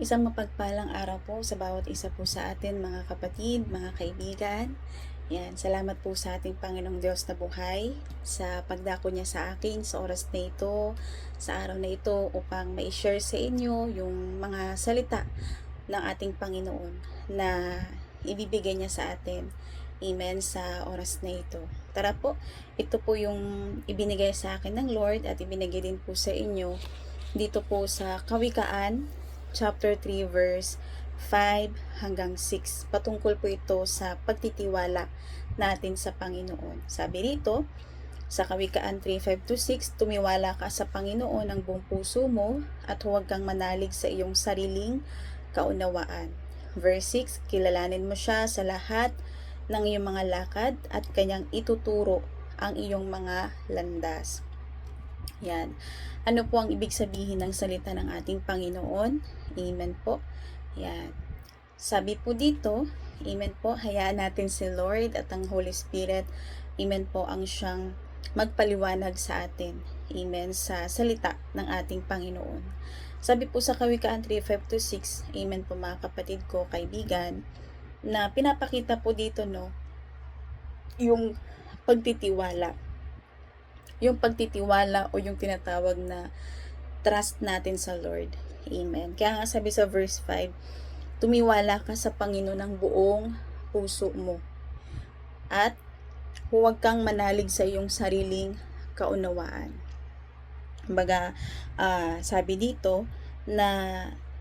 Isang mapagpalang araw po sa bawat isa po sa atin mga kapatid, mga kaibigan. Yan, salamat po sa ating Panginoong Diyos na buhay sa pagdako niya sa akin sa oras na ito, sa araw na ito upang ma-share sa inyo yung mga salita ng ating Panginoon na ibibigay niya sa atin. Amen sa oras na ito. Tara po, ito po yung ibinigay sa akin ng Lord at ibinigay din po sa inyo dito po sa Kawikaan chapter 3 verse 5 hanggang 6. Patungkol po ito sa pagtitiwala natin sa Panginoon. Sabi rito, sa Kawikaan 3, 5 to 6, tumiwala ka sa Panginoon ng buong puso mo at huwag kang manalig sa iyong sariling kaunawaan. Verse 6, kilalanin mo siya sa lahat ng iyong mga lakad at kanyang ituturo ang iyong mga landas. Yan. Ano po ang ibig sabihin ng salita ng ating Panginoon? Amen po. Yan. Sabi po dito, Amen po, hayaan natin si Lord at ang Holy Spirit, Amen po, ang siyang magpaliwanag sa atin. Amen, sa salita ng ating Panginoon. Sabi po sa Kawikaan 3, 5 to 6, Amen po mga kapatid ko, kaibigan, na pinapakita po dito, no, yung pagtitiwala. Yung pagtitiwala o yung tinatawag na trust natin sa Lord. Amen. Kaya nga sabi sa verse 5, tumiwala ka sa Panginoon ng buong puso mo. At huwag kang manalig sa iyong sariling kaunawaan. Kumbaga, ah, sabi dito na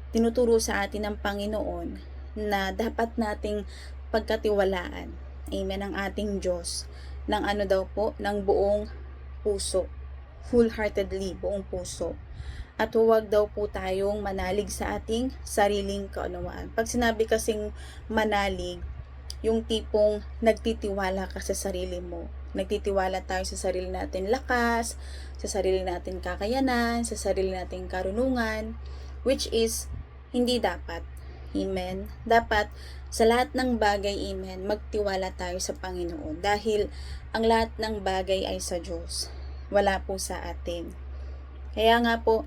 tinuturo sa atin ng Panginoon na dapat nating pagkatiwalaan. Amen ang ating Diyos ng ano daw po, ng buong puso. Wholeheartedly, buong puso. At huwag daw po tayong manalig sa ating sariling kaunawaan. Pag sinabi kasing manalig, yung tipong nagtitiwala ka sa sarili mo. Nagtitiwala tayo sa sarili natin lakas, sa sarili natin kakayanan, sa sarili natin karunungan, which is hindi dapat. Amen. Dapat sa lahat ng bagay, amen, magtiwala tayo sa Panginoon dahil ang lahat ng bagay ay sa Diyos. Wala po sa atin. Kaya nga po,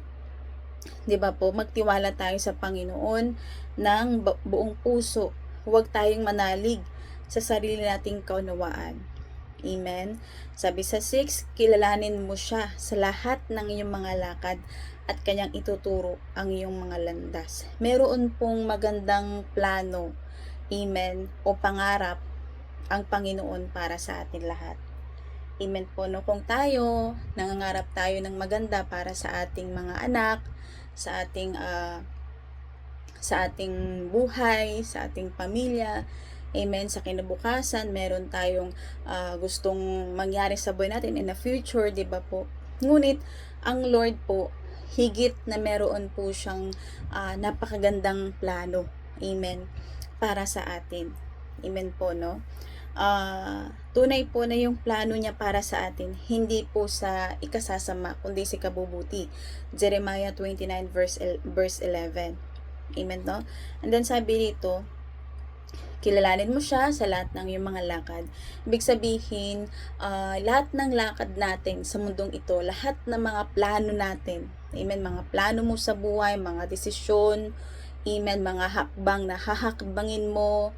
'di ba po, magtiwala tayo sa Panginoon ng bu- buong puso. Huwag tayong manalig sa sarili nating kaunawaan. Amen. Sabi sa 6, kilalanin mo siya sa lahat ng iyong mga lakad at kanyang ituturo ang iyong mga landas. Meron pong magandang plano, amen, o pangarap ang Panginoon para sa atin lahat. Amen po, no? Kung tayo, nangangarap tayo ng maganda para sa ating mga anak, sa ating ah, sa ating buhay, sa ating pamilya, Amen. Sa kinabukasan, meron tayong ah, gustong mangyari sa buhay natin in the future, 'di ba po? Ngunit ang Lord po, higit na meron po siyang ah, napakagandang plano. Amen. Para sa atin. Amen po, no? Ah, tunay po na yung plano niya para sa atin, hindi po sa ikasasama, kundi sa kabubuti. Jeremiah 29 verse, verse 11. Amen, no? And then sabi dito, kilalanin mo siya sa lahat ng iyong mga lakad. Ibig sabihin, ah, lahat ng lakad natin sa mundong ito, lahat ng mga plano natin, amen, mga plano mo sa buhay, mga desisyon, amen, mga hakbang na hahakbangin mo,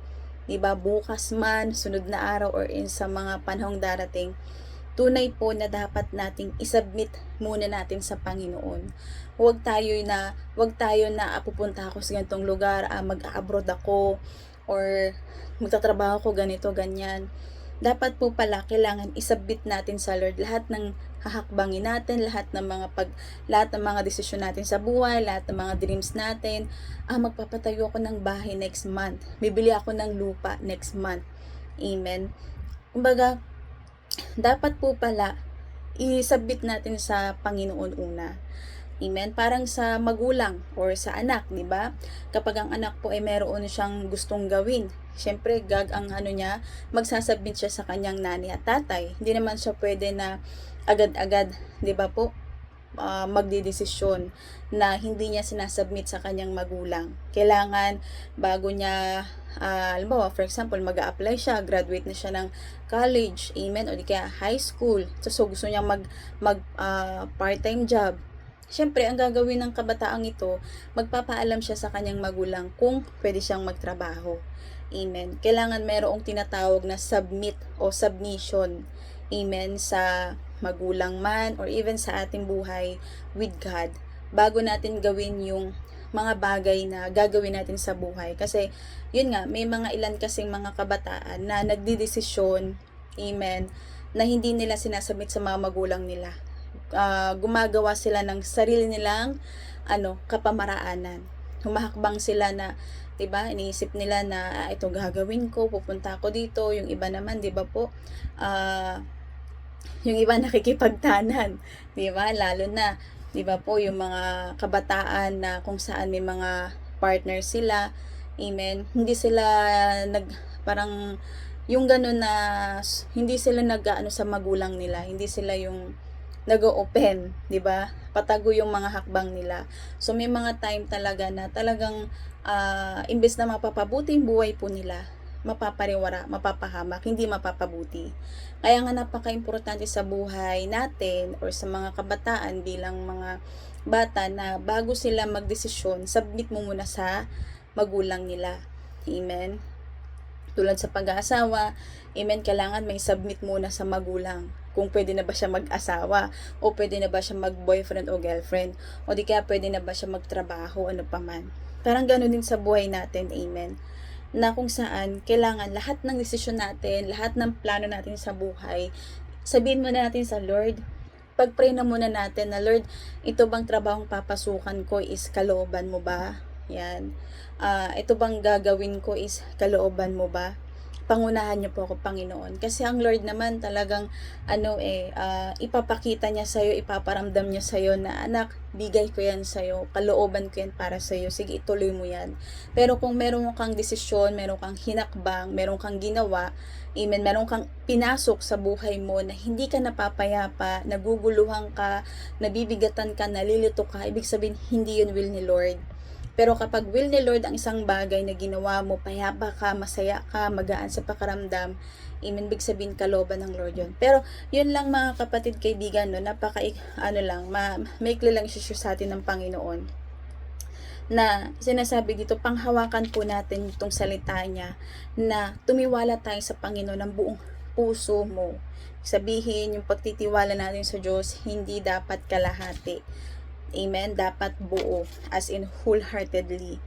di ba, bukas man, sunod na araw, or in sa mga panahong darating, tunay po na dapat nating isubmit muna natin sa Panginoon. Huwag tayo na, huwag tayo na ah, pupunta ako sa ganitong lugar, ah, mag-abroad ako, or magtatrabaho ko ganito, ganyan. Dapat po pala, kailangan isubmit natin sa Lord lahat ng hahakbangin natin, lahat ng mga pag, lahat ng mga desisyon natin sa buhay, lahat ng mga dreams natin. Ah, magpapatayo ako ng bahay next month. Bibili ako ng lupa next month. Amen. Kumbaga, dapat po pala, isubmit natin sa Panginoon una. Amen. Parang sa magulang or sa anak, di ba? Kapag ang anak po ay meron siyang gustong gawin, syempre gag ang ano niya, magsasubmit siya sa kanyang nani at tatay. Hindi naman siya pwede na agad-agad, di ba po? ah, magdidesisyon na hindi niya sinasubmit sa kanyang magulang. Kailangan bago niya, uh, halimbawa for example, mag apply siya, graduate na siya ng college, amen, o di kaya high school, so, so gusto niya mag, mag ah, part-time job, Siyempre, ang gagawin ng kabataang ito, magpapaalam siya sa kanyang magulang kung pwede siyang magtrabaho. Amen. Kailangan merong tinatawag na submit o submission. Amen. Sa magulang man or even sa ating buhay with God bago natin gawin yung mga bagay na gagawin natin sa buhay. Kasi, yun nga, may mga ilan kasing mga kabataan na nagdidesisyon, amen, na hindi nila sinasabit sa mga magulang nila. Ah, gumagawa sila ng sarili nilang ano, kapamaraanan. Humahakbang sila na 'di ba? Iniisip nila na ah, ito gagawin ko, pupunta ako dito, yung iba naman 'di ba po? Ah, yung iba nakikipagtanan, 'di ba? Lalo na 'di ba po yung mga kabataan na kung saan may mga partner sila. Amen. Hindi sila nag parang yung ganun na hindi sila nag-ano sa magulang nila, hindi sila yung nag-open, 'di ba? Patago yung mga hakbang nila. So may mga time talaga na talagang ah, imbes na mapapabuti buhay po nila, mapapariwara, mapapahamak, hindi mapapabuti. Kaya nga napaka-importante sa buhay natin or sa mga kabataan bilang mga bata na bago sila magdesisyon, submit mo muna sa magulang nila. Amen. Tulad sa pag-aasawa, amen, kailangan may submit muna sa magulang kung pwede na ba siya mag-asawa o pwede na ba siya mag-boyfriend o girlfriend o di kaya pwede na ba siya magtrabaho, ano pa man. Parang ganun din sa buhay natin, amen na kung saan kailangan lahat ng desisyon natin, lahat ng plano natin sa buhay, sabihin muna natin sa Lord, pag-pray na muna natin na Lord, ito bang trabahong papasukan ko is kalooban mo ba? Yan. Ah, ito bang gagawin ko is kalooban mo ba? Pangunahan niyo po ako, Panginoon. Kasi ang Lord naman talagang, ano eh, ah, ipapakita niya sa'yo, ipaparamdam niya sa'yo na, anak, bigay ko yan sa'yo, kalooban ko yan para sa'yo, sige, ituloy mo yan. Pero kung meron kang desisyon, meron kang hinakbang, meron kang ginawa, amen, meron kang pinasok sa buhay mo na hindi ka napapayapa, naguguluhan ka, nabibigatan ka, nalilito ka, ibig sabihin, hindi yun will ni Lord. Pero kapag will ni Lord ang isang bagay na ginawa mo, payapa ka, masaya ka, magaan sa pakaramdam, amen, big sabihin kaloban ng Lord yun. Pero yun lang mga kapatid, kaibigan, no, napaka, ano lang, ma, maikli lang issue sa atin ng Panginoon na sinasabi dito, panghawakan po natin itong salita niya na tumiwala tayo sa Panginoon ng buong puso mo. Sabihin, yung pagtitiwala natin sa Diyos, hindi dapat kalahati. Amen? Dapat buo, as in wholeheartedly.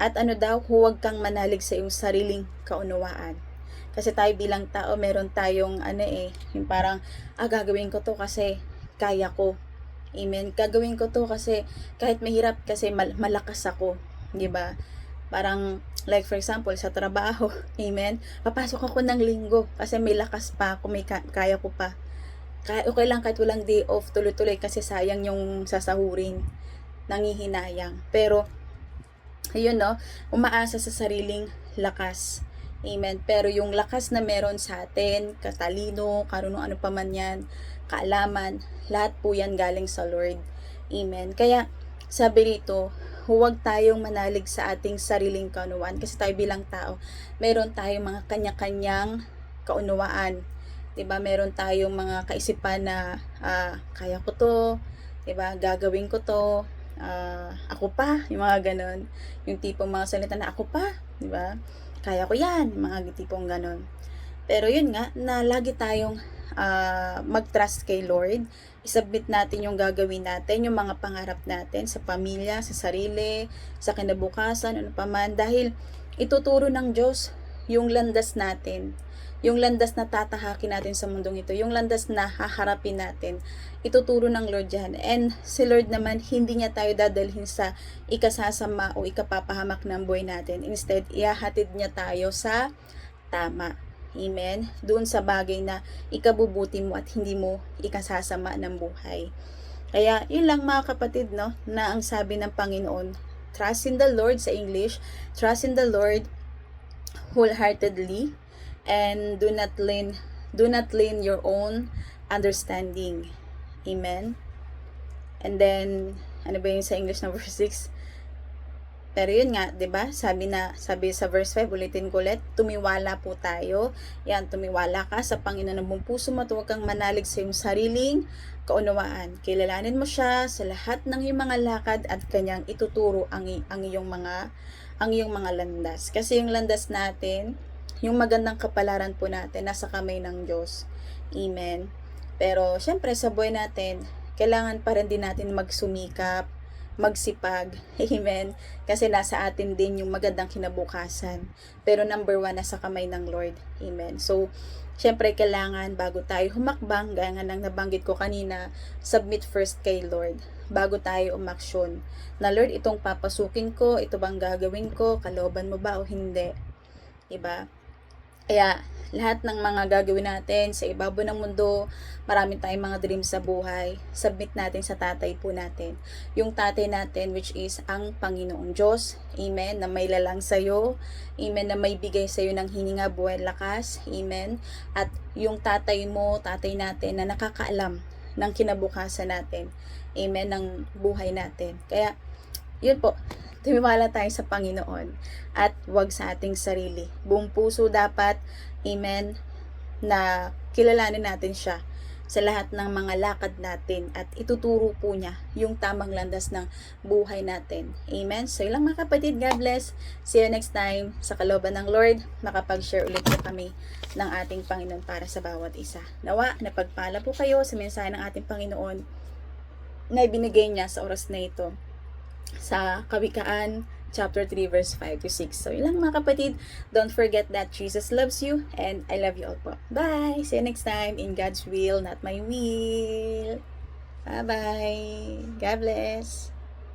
At ano daw, huwag kang manalig sa iyong sariling kaunawaan. Kasi tayo bilang tao, meron tayong ano eh, yung parang, ah, gagawin ko to kasi kaya ko. Amen. Gagawin ko to kasi kahit mahirap kasi mal- malakas ako, 'di ba? Parang like for example sa trabaho, amen. Papasok ako ng linggo kasi may lakas pa ako, may ka- kaya ko pa. Kaya okay lang kahit walang day off, tuloy-tuloy kasi sayang yung sasahurin. Nangihinayang. Pero ayun no, umaasa sa sariling lakas. Amen. Pero yung lakas na meron sa atin, katalino, karunong ano pa man yan, kaalaman, lahat po yan galing sa Lord. Amen. Kaya, sabi rito, huwag tayong manalig sa ating sariling kaunawaan kasi tayo bilang tao, meron tayong mga kanya-kanyang kaunawaan. 'Di ba? Meron tayong mga kaisipan na ah, kaya ko 'to, 'di ba? Gagawin ko 'to. ah, ako pa, yung mga ganon. Yung tipong mga salita na ako pa, 'di ba? Kaya ko 'yan, mga tipong ganon. Pero yun nga, na lagi tayong ah, mag-trust kay Lord. Isubmit natin yung gagawin natin, yung mga pangarap natin sa pamilya, sa sarili, sa kinabukasan, ano pa man. Dahil ituturo ng Diyos yung landas natin. Yung landas na tatahakin natin sa mundong ito. Yung landas na haharapin natin. Ituturo ng Lord yan. And si Lord naman, hindi niya tayo dadalhin sa ikasasama o ikapapahamak ng buhay natin. Instead, ihahatid niya tayo sa tama. Amen. Doon sa bagay na ikabubuti mo at hindi mo ikasasama ng buhay. Kaya, yun lang mga kapatid, no, na ang sabi ng Panginoon, trust in the Lord sa English, trust in the Lord wholeheartedly and do not lean do not lean your own understanding. Amen. And then, ano ba yung sa English verse 6? Pero yun nga, 'di ba? Sabi na sabi sa verse 5, ulitin ko ulit, tumiwala po tayo. Yan, tumiwala ka sa Panginoon ng buong puso mo, huwag kang manalig sa iyong sariling kaunawaan. Kilalanin mo siya sa lahat ng iyong mga lakad at kanyang ituturo ang, ang iyong mga ang iyong mga landas. Kasi yung landas natin, yung magandang kapalaran po natin, nasa kamay ng Diyos. Amen. Pero, syempre, sa buhay natin, kailangan pa rin din natin magsumikap, magsipag. Amen. Kasi nasa atin din yung magandang kinabukasan. Pero number one, nasa kamay ng Lord. Amen. So, syempre, kailangan bago tayo humakbang, gaya nga ng nabanggit ko kanina, submit first kay Lord bago tayo umaksyon. Na Lord, itong papasukin ko, ito bang gagawin ko, kalooban mo ba o hindi? Diba? Kaya, lahat ng mga gagawin natin sa ibabaw ng mundo, marami tayong mga dreams sa buhay, submit natin sa tatay po natin. Yung tatay natin, which is ang Panginoong Diyos, Amen, na may lalang sa'yo, Amen, na may bigay sa'yo ng hininga, buhay, lakas, Amen, at yung tatay mo, tatay natin, na nakakaalam ng kinabukasan natin, Amen, ng buhay natin. Kaya, yun po, tumiwala tayo sa Panginoon at wag sa ating sarili. Buong puso dapat, amen, na kilalanin natin siya sa lahat ng mga lakad natin at ituturo po niya yung tamang landas ng buhay natin. Amen? So, ilang mga kapatid, God bless. See you next time sa kalooban ng Lord. Makapag-share ulit po kami ng ating Panginoon para sa bawat isa. Nawa, napagpala po kayo sa mensahe ng ating Panginoon na ibinigay niya sa oras na ito sa Kawikaan chapter 3 verse 5 to 6. So, ilang mga kapatid, don't forget that Jesus loves you and I love you all po. Bye! See you next time in God's will, not my will. Bye-bye! God bless!